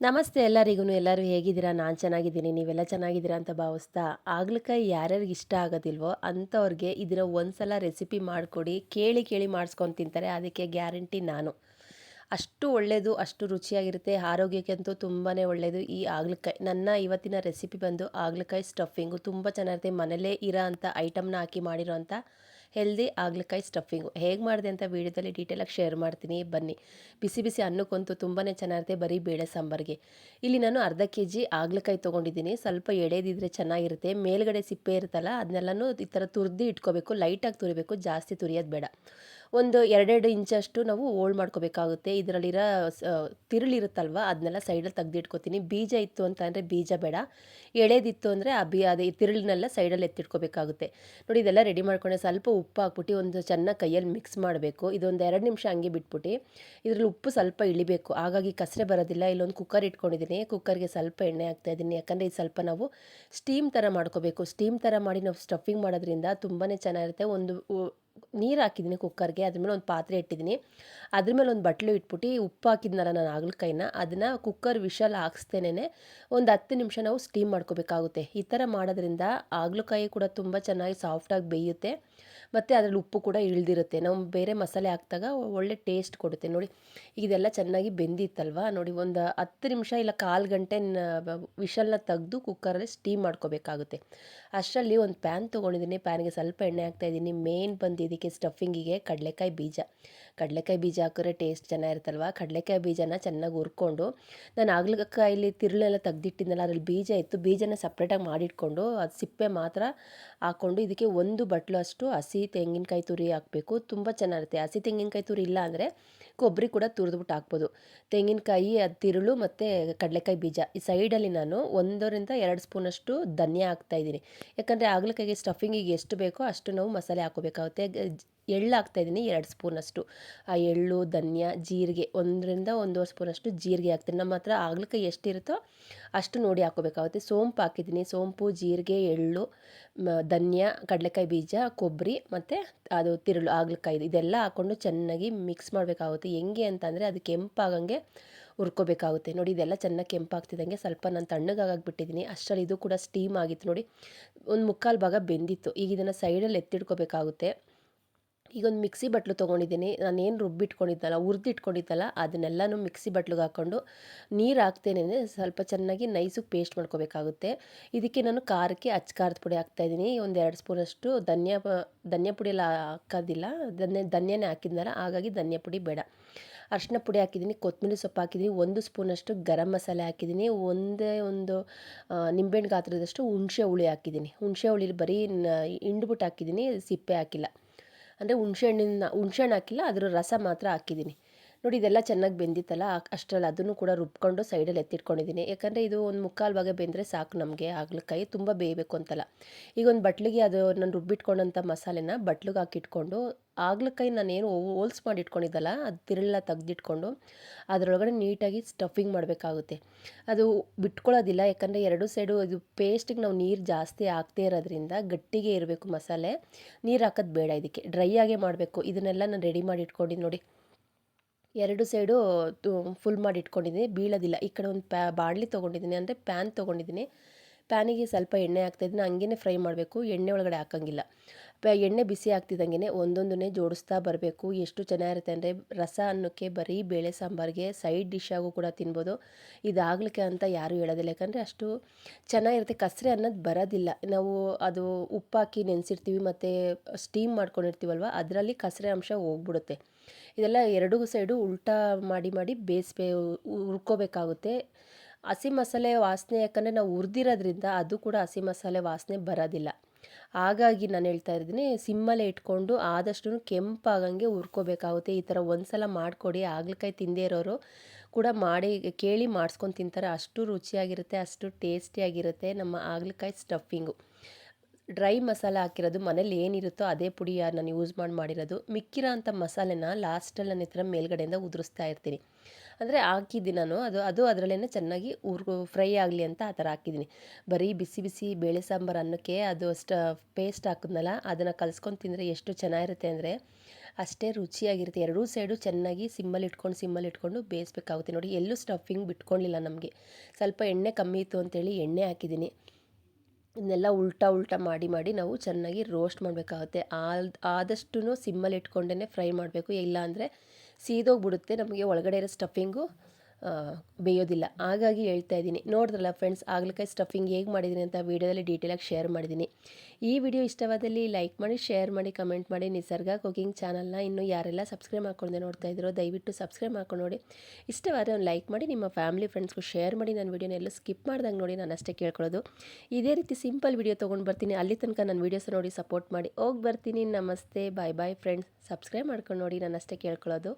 ನಮಸ್ತೆ ಎಲ್ಲರಿಗೂ ಎಲ್ಲರೂ ಹೇಗಿದ್ದೀರಾ? ನಾನು ಚೆನ್ನಾಗಿದ್ದೀನಿ, ನೀವೆಲ್ಲ ಚೆನ್ನಾಗಿದ್ದೀರಾ ಅಂತ ಭಾವಿಸ್ತಾ ಆಗ್ಲಕಾಯಿ ಯಾರ್ಯಾರಿಗೆ ಇಷ್ಟ ಆಗೋದಿಲ್ವೋ ಅಂಥವ್ರಿಗೆ ಇದನ್ನ ಒಂದ್ಸಲ ರೆಸಿಪಿ ಮಾಡಿಕೊಡಿ, ಕೇಳಿ ಕೇಳಿ ಮಾಡಿಸ್ಕೊಂಡು ತಿಂತಾರೆ, ಅದಕ್ಕೆ ಗ್ಯಾರಂಟಿ ನಾನು. ಅಷ್ಟು ಒಳ್ಳೆಯದು ಅಷ್ಟು ರುಚಿಯಾಗಿರುತ್ತೆ, ಆರೋಗ್ಯಕ್ಕಂತೂ ತುಂಬಾ ಒಳ್ಳೆಯದು ಈ ಆಗ್ಲಕಾಯಿ ನನ್ನ ಇವತ್ತಿನ ರೆಸಿಪಿ ಬಂದು ಆಗ್ಲಕಾಯಿ ಸ್ಟಫಿಂಗು. ತುಂಬ ಚೆನ್ನಾಗಿರುತ್ತೆ ಮನೇಲೇ ಇರೋ ಅಂಥ ಐಟಮ್ನ ಹಾಕಿ ಮಾಡಿರೋ ಹೆಲ್ದಿ ಆಗ್ಲಕಾಯಿ ಸ್ಟಫಿಂಗು. ಹೇಗೆ ಮಾಡಿದೆ ಅಂತ ವೀಡಿಯೋದಲ್ಲಿ ಡೀಟೇಲಾಗಿ ಶೇರ್ ಮಾಡ್ತೀನಿ, ಬನ್ನಿ. ಬಿಸಿ ಬಿಸಿ ಅನ್ನಕ್ಕಂತೂ ತುಂಬಾ ಚೆನ್ನಾಗಿರುತ್ತೆ ಬರೀ ಬೇಳೆ ಸಾಂಬಾರಿಗೆ. ಇಲ್ಲಿ ನಾನು ಅರ್ಧ ಕೆ ಜಿ ಆಗ್ಲಕಾಯಿ ತೊಗೊಂಡಿದ್ದೀನಿ. ಸ್ವಲ್ಪ ಎಳೆದಿದ್ರೆ ಚೆನ್ನಾಗಿರುತ್ತೆ. ಮೇಲ್ಗಡೆ ಸಿಪ್ಪೆ ಇರುತ್ತಲ್ಲ ಅದನ್ನೆಲ್ಲನೂ ಈ ಥರ ತುರಿದು ಇಟ್ಕೋಬೇಕು. ಲೈಟಾಗಿ ತುರಿಬೇಕು, ಜಾಸ್ತಿ ತುರಿಯೋದು ಬೇಡ. ಒಂದು ಎರಡೆರಡು ಇಂಚಷ್ಟು ನಾವು ಓಲ್ಡ್ ಮಾಡ್ಕೋಬೇಕಾಗುತ್ತೆ. ಇದರಲ್ಲಿರೋ ತಿರುಳಿರುತ್ತಲ್ವ, ಅದನ್ನೆಲ್ಲ ಸೈಡಲ್ಲಿ ತೆಗ್ದಿಟ್ಕೋತೀನಿ. ಬೀಜ ಇತ್ತು ಅಂತ ಅಂದರೆ ಬೀಜ ಬೇಡ. ಎಳೆದಿತ್ತು ಅಂದರೆ ಆ ಬಿ, ಅದೇ ತಿರುಳನ್ನೆಲ್ಲ ಸೈಡಲ್ಲಿ ಎತ್ತಿಟ್ಕೋಬೇಕಾಗುತ್ತೆ. ನೋಡಿ, ಇದೆಲ್ಲ ರೆಡಿ ಮಾಡ್ಕೊಂಡೆ. ಸ್ವಲ್ಪ ಉಪ್ಪು ಹಾಕ್ಬಿಟ್ಟು ಒಂದು ಚೆನ್ನಾಗಿ ಕೈಯಲ್ಲಿ ಮಿಕ್ಸ್ ಮಾಡಬೇಕು. ಇದೊಂದು ಎರಡು ನಿಮಿಷ ಹಂಗೆ ಬಿಟ್ಬಿಟ್ಟು ಇದರಲ್ಲಿ ಉಪ್ಪು ಸ್ವಲ್ಪ ಇಳಿಬೇಕು. ಹಾಗಾಗಿ ಕಸರೆ ಬರೋದಿಲ್ಲ. ಇಲ್ಲೊಂದು ಕುಕ್ಕರ್ ಇಟ್ಕೊಂಡಿದ್ದೀನಿ. ಕುಕ್ಕರ್ಗೆ ಸ್ವಲ್ಪ ಎಣ್ಣೆ ಹಾಕ್ತಾ ಇದ್ದೀನಿ. ಯಾಕಂದರೆ ಇದು ಸ್ವಲ್ಪ ನಾವು ಸ್ಟೀಮ್ ಥರ ಮಾಡ್ಕೋಬೇಕು. ಸ್ಟೀಮ್ ಥರ ಮಾಡಿ ನಾವು ಸ್ಟಫಿಂಗ್ ಮಾಡೋದ್ರಿಂದ ತುಂಬಾ ಚೆನ್ನಾಗಿರುತ್ತೆ. ಒಂದು ನೀರು ಹಾಕಿದ್ದೀನಿ ಕುಕ್ಕರ್ಗೆ, ಅದ್ರ ಮೇಲೆ ಒಂದು ಪಾತ್ರೆ ಇಟ್ಟಿದ್ದೀನಿ. ಅದ್ರ ಮೇಲೆ ಒಂದು ಬಟ್ಲು ಇಟ್ಬಿಟ್ಟು ಉಪ್ಪು ಹಾಕಿದ್ನಲ್ಲ ನಾನು ಹಾಗಲಕಾಯಿನ, ಅದನ್ನು ಕುಕ್ಕರ್ ವಿಷಲ್ ಹಾಕ್ಸ್ತೇನೆ ಒಂದು ಹತ್ತು ನಿಮಿಷ ನಾವು ಸ್ಟೀಮ್ ಮಾಡ್ಕೋಬೇಕಾಗುತ್ತೆ. ಈ ಥರ ಮಾಡೋದ್ರಿಂದ ಹಾಗಲಕಾಯಿ ಕೂಡ ತುಂಬ ಚೆನ್ನಾಗಿ ಸಾಫ್ಟಾಗಿ ಬೇಯುತ್ತೆ. ಮತ್ತು ಅದರಲ್ಲಿ ಉಪ್ಪು ಕೂಡ ಇಳ್ದಿರುತ್ತೆ. ನಾವು ಬೇರೆ ಮಸಾಲೆ ಹಾಕಿದಾಗ ಒಳ್ಳೆ ಟೇಸ್ಟ್ ಕೊಡುತ್ತೆ. ನೋಡಿ, ಇದೆಲ್ಲ ಚೆನ್ನಾಗಿ ಬೆಂದಿತ್ತಲ್ವ? ನೋಡಿ, ಒಂದು ಹತ್ತು ನಿಮಿಷ ಇಲ್ಲ ಕಾಲು ಗಂಟೆ ವಿಷಲ್ನ ತೆಗೆದು ಕುಕ್ಕರಲ್ಲಿ ಸ್ಟೀಮ್ ಮಾಡ್ಕೋಬೇಕಾಗುತ್ತೆ. ಅಷ್ಟರಲ್ಲಿ ಒಂದು ಪ್ಯಾನ್ ತೊಗೊಂಡಿದ್ದೀನಿ. ಪ್ಯಾನ್ಗೆ ಸ್ವಲ್ಪ ಎಣ್ಣೆ ಹಾಕ್ತಾಯಿದ್ದೀನಿ ಮೇನ್ ಬಂದು ಇದಕ್ಕೆ ಸ್ಟಫಿಂಗಿಗೆ ಕಡಲೆಕಾಯಿ ಬೀಜ. ಕಡಲೆಕಾಯಿ ಬೀಜ ಹಾಕಿದ್ರೆ ಟೇಸ್ಟ್ ಚೆನ್ನಾಗಿರುತ್ತಲ್ವ ಕಡಲೆಕಾಯಿ ಬೀಜನ ಚೆನ್ನಾಗಿ ಹುರ್ಕೊಂಡು ನಾನು ಆಗ್ಲಕಾಯಲ್ಲಿ ತಿರುಳೆಲ್ಲ ತೆಗ್ದಿಟ್ಟಿದ್ನಲ್ಲ, ಅದ್ರಲ್ಲಿ ಬೀಜ ಇತ್ತು. ಬೀಜನ ಸಪ್ರೇಟಾಗಿ ಮಾಡಿಟ್ಕೊಂಡು ಅದು ಸಿಪ್ಪೆ ಮಾತ್ರ ಹಾಕ್ಕೊಂಡು ಇದಕ್ಕೆ ಒಂದು ಬಟ್ಲು ಅಷ್ಟು ಹಸಿ ತೆಂಗಿನಕಾಯಿ ತುರಿ ಹಾಕಬೇಕು. ತುಂಬ ಚೆನ್ನಾಗಿರುತ್ತೆ. ಹಸಿ ತೆಂಗಿನಕಾಯಿ ತುರಿ ಇಲ್ಲ ಅಂದರೆ ಕೊಬ್ಬರಿ ಕೂಡ ತುರಿದ್ಬಿಟ್ಟು ಹಾಕ್ಬೋದು. ತೆಂಗಿನಕಾಯಿ, ಅದು ತಿರುಳು ಮತ್ತು ಕಡಲೆಕಾಯಿ ಬೀಜ. ಈ ಸೈಡಲ್ಲಿ ನಾನು ಒಂದರಿಂದ ಎರಡು ಸ್ಪೂನಷ್ಟು ಧನ್ಯ ಹಾಕ್ತಾಯಿದ್ದೀನಿ ಯಾಕಂದರೆ ಆಗ್ಲಕಾಯಿಗೆ ಸ್ಟಫಿಂಗಿಗೆ ಎಷ್ಟು ಬೇಕೋ ಅಷ್ಟು ನಾವು ಮಸಾಲೆ ಹಾಕೋಬೇಕಾಗುತ್ತೆ. ಎಳ್ಳು ಹಾಕ್ತಾಯಿದ್ದೀನಿ ಎರಡು ಸ್ಪೂನಷ್ಟು. ಆ ಎಳ್ಳು, ಧನ್ಯ, ಜೀರಿಗೆ, ಒಂದರಿಂದ ಒಂದೂವರೆ ಸ್ಪೂನಷ್ಟು ಜೀರಿಗೆ ಹಾಕ್ತೀನಿ. ನಮ್ಮ ಹತ್ರ ಆಗ್ಲಿಕ್ಕೆ ಎಷ್ಟಿರುತ್ತೋ ಅಷ್ಟು ನೋಡಿ ಹಾಕೋಬೇಕಾಗುತ್ತೆ ಸೋಂಪು ಹಾಕಿದ್ದೀನಿ, ಸೋಂಪು, ಜೀರಿಗೆ, ಎಳ್ಳು ಧನ್ಯ, ಕಡಲೆಕಾಯಿ ಬೀಜ, ಕೊಬ್ಬರಿ ಮತ್ತು ಅದು ತಿರುಳು ಆಗ್ಲಿಕ್ಕಾಯಿ ಇದೆಲ್ಲ ಹಾಕ್ಕೊಂಡು ಚೆನ್ನಾಗಿ ಮಿಕ್ಸ್ ಮಾಡಬೇಕಾಗುತ್ತೆ. ಹೆಂಗೆ ಅಂತಂದರೆ ಅದು ಕೆಂಪಾಗಂಗೆ ಹುರ್ಕೋಬೇಕಾಗುತ್ತೆ. ನೋಡಿ, ಇದೆಲ್ಲ ಚೆನ್ನಾಗಿ ಕೆಂಪಾಗ್ತಿದ್ದಂಗೆ ಸ್ವಲ್ಪ ನಾನು ತಣ್ಣಗಾಗಿಬಿಟ್ಟಿದ್ದೀನಿ ಅಷ್ಟರಲ್ಲಿ ಇದು ಕೂಡ ಸ್ಟೀಮ್ ಆಗಿತ್ತು ನೋಡಿ. ಒಂದು ಮುಕ್ಕಾಲು ಭಾಗ ಬೆಂದಿತ್ತು. ಈಗ ಇದನ್ನು ಸೈಡಲ್ಲಿ ಎತ್ತಿಡ್ಕೋಬೇಕಾಗುತ್ತೆ ಈಗ ಒಂದು ಮಿಕ್ಸಿ ಬಟ್ಲು ತೊಗೊಂಡಿದ್ದೀನಿ. ನಾನೇನು ರುಬ್ಬಿಟ್ಕೊಂಡಿದ್ದಲ್ಲ, ಹುರಿದಿಟ್ಕೊಂಡಿದ್ದಲ್ಲ, ಅದನ್ನೆಲ್ಲನೂ ಮಿಕ್ಸಿ ಬಟ್ಲಿಗೆ ಹಾಕ್ಕೊಂಡು ನೀರು ಹಾಕ್ತೇನೆ ಸ್ವಲ್ಪ ಚೆನ್ನಾಗಿ ನೈಸಿಗೆ ಪೇಸ್ಟ್ ಮಾಡ್ಕೋಬೇಕಾಗುತ್ತೆ. ಇದಕ್ಕೆ ನಾನು ಖಾರಕ್ಕೆ ಅಚ್ಚ ಖಾರದ ಪುಡಿ ಹಾಕ್ತಾಯಿದ್ದೀನಿ ಒಂದು ಎರಡು ಸ್ಪೂನಷ್ಟು ಧನ್ಯ ಧನ್ಯ ಪುಡಿ ಎಲ್ಲ ಹಾಕೋದಿಲ್ಲ. ಧನ್ಯ, ಧನ್ಯನೇ ಹಾಕಿದ್ನಲ್ಲ, ಹಾಗಾಗಿ ಧನ್ಯ ಪುಡಿ ಬೇಡ. ಅರಿಶಿನ ಪುಡಿ ಹಾಕಿದ್ದೀನಿ, ಕೊತ್ತಂಬರಿ ಸೊಪ್ಪು ಹಾಕಿದ್ದೀನಿ, ಒಂದು ಸ್ಪೂನಷ್ಟು ಗರಂ ಮಸಾಲೆ ಹಾಕಿದ್ದೀನಿ, ಒಂದೇ ಒಂದು ನಿಂಬೆಹಣ್ಣು ಗಾತ್ರದಷ್ಟು ಹುಣಸೆ ಹುಳಿ ಹಾಕಿದ್ದೀನಿ. ಹುಣಸೆ ಹುಳಿಲಿ ಬರೀ ಹಿಂಡ್ಬಿಟ್ಟು ಹಾಕಿದ್ದೀನಿ, ಸಿಪ್ಪೆ ಹಾಕಿಲ್ಲ. ಅಂದರೆ ಹುಣ್ಸೆಹಣ್ಣಿನ ಹುಣ್ಸೆಹಣ್ಣು ಹಾಕಿಲ್ಲ, ಅದರ ರಸ ಮಾತ್ರ ಹಾಕಿದ್ದೀನಿ. ನೋಡಿ, ಇದೆಲ್ಲ ಚೆನ್ನಾಗಿ ಬೆಂದಿತ್ತಲ್ಲ, ಅಷ್ಟರಲ್ಲಿ ಅದನ್ನು ಕೂಡ ರುಬ್ಕೊಂಡು ಸೈಡಲ್ಲಿ ಎತ್ತಿಟ್ಕೊಂಡಿದ್ದೀನಿ. ಯಾಕಂದರೆ ಇದು ಒಂದು ಮುಕ್ಕಾಲು ಭಾಗ ಬೆಂದರೆ ಸಾಕು ನಮಗೆ ಆಗ್ಲಕಾಯಿ ತುಂಬ ಬೇಯಬೇಕು ಅಂತಲ್ಲ. ಈಗ ಒಂದು ಬಟ್ಲಿಗೆ ಅದು ನಾನು ರುಬ್ಬಿಟ್ಕೊಂಡಂಥ ಮಸಾಲೆನ ಬಟ್ಲಿಗೆ ಹಾಕಿಟ್ಕೊಂಡು ಆಗ್ಲಕಾಯಿ ನಾನೇನು ಹೋಲ್ಸ್ ಮಾಡಿ ಇಟ್ಕೊಂಡಿದ್ದಲ್ಲ ಅದು ತಿರುಳೆಲ್ಲ ತೆಗ್ದಿಟ್ಕೊಂಡು, ಅದರೊಳಗಡೆ ನೀಟಾಗಿ ಸ್ಟಫಿಂಗ್ ಮಾಡಬೇಕಾಗುತ್ತೆ. ಅದು ಬಿಟ್ಕೊಳ್ಳೋದಿಲ್ಲ, ಯಾಕಂದರೆ ಎರಡು ಸೈಡು ಇದು ಪೇಸ್ಟಿಗೆ ನಾವು ನೀರು ಜಾಸ್ತಿ ಹಾಕ್ತೇ ಇರೋದ್ರಿಂದ ಗಟ್ಟಿಗೆ ಇರಬೇಕು ಮಸಾಲೆ. ನೀರು ಹಾಕೋದು ಬೇಡ ಇದಕ್ಕೆ, ಡ್ರೈ ಆಗೇ ಮಾಡಬೇಕು. ಇದನ್ನೆಲ್ಲ ನಾನು ರೆಡಿ ಮಾಡಿ ಇಟ್ಕೊಂಡಿದ್ದು ನೋಡಿ. ಎರಡು ಸೈಡು ಫುಲ್ ಮಾಡಿ ಇಟ್ಕೊಂಡಿದ್ದೀನಿ ಬೀಳೋದಿಲ್ಲ. ಈ ಕಡೆ ಒಂದು ಪ್ಯಾ, ಬಾಣಲಿ ತೊಗೊಂಡಿದ್ದೀನಿ, ಅಂದರೆ ಪ್ಯಾನ್ ತೊಗೊಂಡಿದ್ದೀನಿ. ಪ್ಯಾನಿಗೆ ಸ್ವಲ್ಪ ಎಣ್ಣೆ ಹಾಕ್ತಾಯಿದ್ದೀನಿ ಹಂಗೇ ಫ್ರೈ ಮಾಡಬೇಕು, ಎಣ್ಣೆ ಒಳಗಡೆ ಹಾಕೋಂಗಿಲ್ಲ. ಎಣ್ಣೆ ಬಿಸಿ ಆಗ್ತಿದ್ದಂಗೆ ಒಂದೊಂದನ್ನೇ ಜೋಡಿಸ್ತಾ ಬರಬೇಕು. ಎಷ್ಟು ಚೆನ್ನಾಗಿರುತ್ತೆ ಅಂದರೆ ರಸ ಅನ್ನಕ್ಕೆ ಬರೀ ಬೇಳೆ ಸಾಂಬಾರಿಗೆ ಸೈಡ್ ಡಿಶ್ಶಾಗೂ ಕೂಡ ತಿನ್ಬೋದು. ಇದಾಗಲಿಕ್ಕೆ ಅಂತ ಯಾರೂ ಹೇಳೋದಿಲ್ಲ. ಯಾಕಂದರೆ ಅಷ್ಟು ಚೆನ್ನಾಗಿರುತ್ತೆ. ಕಸರೆ ಅನ್ನೋದು ಬರೋದಿಲ್ಲ. ನಾವು ಅದು ಉಪ್ಪಾಕಿ ನೆನೆಸಿರ್ತೀವಿ ಮತ್ತು ಸ್ಟೀಮ್ ಮಾಡ್ಕೊಂಡಿರ್ತೀವಲ್ವ, ಅದರಲ್ಲಿ ಕಸರೆ ಅಂಶ ಹೋಗ್ಬಿಡುತ್ತೆ. ಇದೆಲ್ಲ ಎರಡೂ ಸೈಡು ಉಲ್ಟಾ ಮಾಡಿ ಮಾಡಿ ಬೇಯಿಸ್ಬೇ ಹುರ್ಕೋಬೇಕಾಗುತ್ತೆ ಹಸಿ ಮಸಾಲೆ ವಾಸನೆ ಯಾಕಂದರೆ ನಾವು ಹುರಿದಿರೋದ್ರಿಂದ ಅದು ಕೂಡ ಹಸಿ ಮಸಾಲೆ ವಾಸನೆ ಬರೋದಿಲ್ಲ. ಹಾಗಾಗಿ ನಾನು ಹೇಳ್ತಾ ಇದ್ದೀನಿ ಸಿಮ್ಮಲ್ಲೇ ಇಟ್ಕೊಂಡು ಆದಷ್ಟು ಕೆಂಪಾಗಂಗೆ ಹುರ್ಕೋಬೇಕಾಗುತ್ತೆ. ಈ ಥರ ಒಂದು ಸಲ ಮಾಡಿಕೊಡಿ. ಹಾಗಲಕಾಯಿ ತಿಂದೇ ಇರೋರು ಕೂಡ ಮಾಡಿ, ಕೇಳಿ ಮಾಡಿಸ್ಕೊಂಡು ತಿಂತಾರೆ. ಅಷ್ಟು ರುಚಿಯಾಗಿರುತ್ತೆ, ಅಷ್ಟು ಟೇಸ್ಟಿಯಾಗಿರುತ್ತೆ ನಮ್ಮ ಹಾಗಲಕಾಯಿ ಸ್ಟಫಿಂಗು. ಡ್ರೈ ಮಸಾಲೆ ಹಾಕಿರೋದು ಮನೇಲಿ ಏನಿರುತ್ತೋ ಅದೇ ಪುಡಿ ನಾನು ಯೂಸ್ ಮಾಡಿ ಮಾಡಿರೋದು. ಮಿಕ್ಕಿರೋ ಅಂಥ ಮಸಾಲೆನ ಲಾಸ್ಟಲ್ಲಿ ನಾನು ಈ ಥರ ಮೇಲ್ಗಡೆಯಿಂದ ಉದುರಿಸ್ತಾ ಇರ್ತೀನಿ. ಅಂದರೆ ಹಾಕಿದ್ದೀನಿ ನಾನು. ಅದು ಅದು ಅದರಲ್ಲೇ ಚೆನ್ನಾಗಿ ಊರು ಫ್ರೈ ಆಗಲಿ ಅಂತ ಆ ಥರ ಹಾಕಿದ್ದೀನಿ. ಬರೀ ಬಿಸಿ ಬಿಸಿ ಬೇಳೆ ಸಾಂಬಾರು ಅನ್ನಕ್ಕೆ ಅದು ಅಷ್ಟು ಪೇಸ್ಟ್ ಹಾಕಿದ್ನಲ್ಲ, ಅದನ್ನು ಕಲ್ಸ್ಕೊಂಡು ತಿಂದರೆ ಎಷ್ಟು ಚೆನ್ನಾಗಿರುತ್ತೆ ಅಂದರೆ ಅಷ್ಟೇ ರುಚಿಯಾಗಿರುತ್ತೆ. ಎರಡೂ ಸೈಡು ಚೆನ್ನಾಗಿ ಸಿಮ್ಮಲ್ಲಿ ಇಟ್ಕೊಂಡು ಸಿಮ್ಮಲ್ಲಿ ಇಟ್ಕೊಂಡು ಬೇಯಿಸ್ಬೇಕಾಗುತ್ತೆ. ನೋಡಿ, ಎಲ್ಲೂ ಸ್ಟಫಿಂಗ್ ಬಿಟ್ಕೊಂಡಿಲ್ಲ ನಮಗೆ. ಸ್ವಲ್ಪ ಎಣ್ಣೆ ಕಮ್ಮಿ ಇತ್ತು ಅಂತೇಳಿ ಎಣ್ಣೆ ಹಾಕಿದ್ದೀನಿ. ಇದನ್ನೆಲ್ಲ ಉಲ್ಟಾ ಉಲ್ಟಾ ಮಾಡಿ ಮಾಡಿ ನಾವು ಚೆನ್ನಾಗಿ ರೋಸ್ಟ್ ಮಾಡಬೇಕಾಗುತ್ತೆ. ಆದಷ್ಟು ಸಿಮ್ಮಲ್ಲಿ ಇಟ್ಕೊಂಡೇ ಫ್ರೈ ಮಾಡಬೇಕು. ಇಲ್ಲ ಅಂದರೆ ಸೀದೋಗ್ಬಿಡುತ್ತೆ ನಮಗೆ ಒಳಗಡೆ ಇರೋ ಸ್ಟಫಿಂಗು ಬೇಯೋದಿಲ್ಲ. ಹಾಗಾಗಿ ಹೇಳ್ತಾ ಇದ್ದೀನಿ. ನೋಡಿದ್ರಲ್ಲ ಫ್ರೆಂಡ್ಸ್ ಆಗ್ಲಕಾಯಿ ಸ್ಟಫಿಂಗ್ ಹೇಗೆ ಮಾಡಿದ್ದೀನಿ ಅಂತ ವೀಡಿಯೋದಲ್ಲಿ ಡೀಟೇಲಾಗಿ ಶೇರ್ ಮಾಡಿದ್ದೀನಿ. ಈ ವಿಡಿಯೋ ಇಷ್ಟವಾದಲ್ಲಿ ಲೈಕ್ ಮಾಡಿ ಶೇರ್ ಮಾಡಿ ಕಮೆಂಟ್ ಮಾಡಿ. ನಿಸರ್ಗ ಕುಕಿಂಗ್ ಚಾನಲ್ನ ಇನ್ನೂ ಯಾರೆಲ್ಲ ಸಬ್ಸ್ಕ್ರೈಬ್ ಮಾಡ್ಕೊಂಡೆ ನೋಡ್ತಾ ಇದ್ರೋ, ದಯವಿಟ್ಟು ಸಬ್ಸ್ಕ್ರೈಬ್ ಮಾಡ್ಕೊಂಡು ನೋಡಿ. ಇಷ್ಟವಾದರೆ ಒಂದು ಲೈಕ್ ಮಾಡಿ, ನಿಮ್ಮ ಫ್ಯಾಮಿಲಿ ಫ್ರೆಂಡ್ಸ್ಗೂ ಶೇರ್ ಮಾಡಿ. ನನ್ನ ವೀಡಿಯೋನೆಲ್ಲ ಸ್ಕಿಪ್ ಮಾಡ್ದಂಗೆ ನೋಡಿ, ನಾನು ಅಷ್ಟೇ ಕೇಳ್ಕೊಳ್ಳೋದು. ಇದೇ ರೀತಿ ಸಿಂಪಲ್ ವಿಡಿಯೋ ತೊಗೊಂಡು ಬರ್ತೀನಿ. ಅಲ್ಲಿ ತನಕ ನನ್ನ ವೀಡಿಯೋಸ್ ನೋಡಿ ಸಪೋರ್ಟ್ ಮಾಡಿ. ಹೋಗಿ ಬರ್ತೀನಿ. ನಮಸ್ತೆ. ಬಾಯ್ ಬಾಯ್ ಫ್ರೆಂಡ್ಸ್ ಸಬ್ಸ್ಕ್ರೈಬ್ ಮಾಡ್ಕೊಂಡು ನೋಡಿ. ನಾನು ಅಷ್ಟೇ ಕೇಳ್ಕೊಳ್ಳೋದು.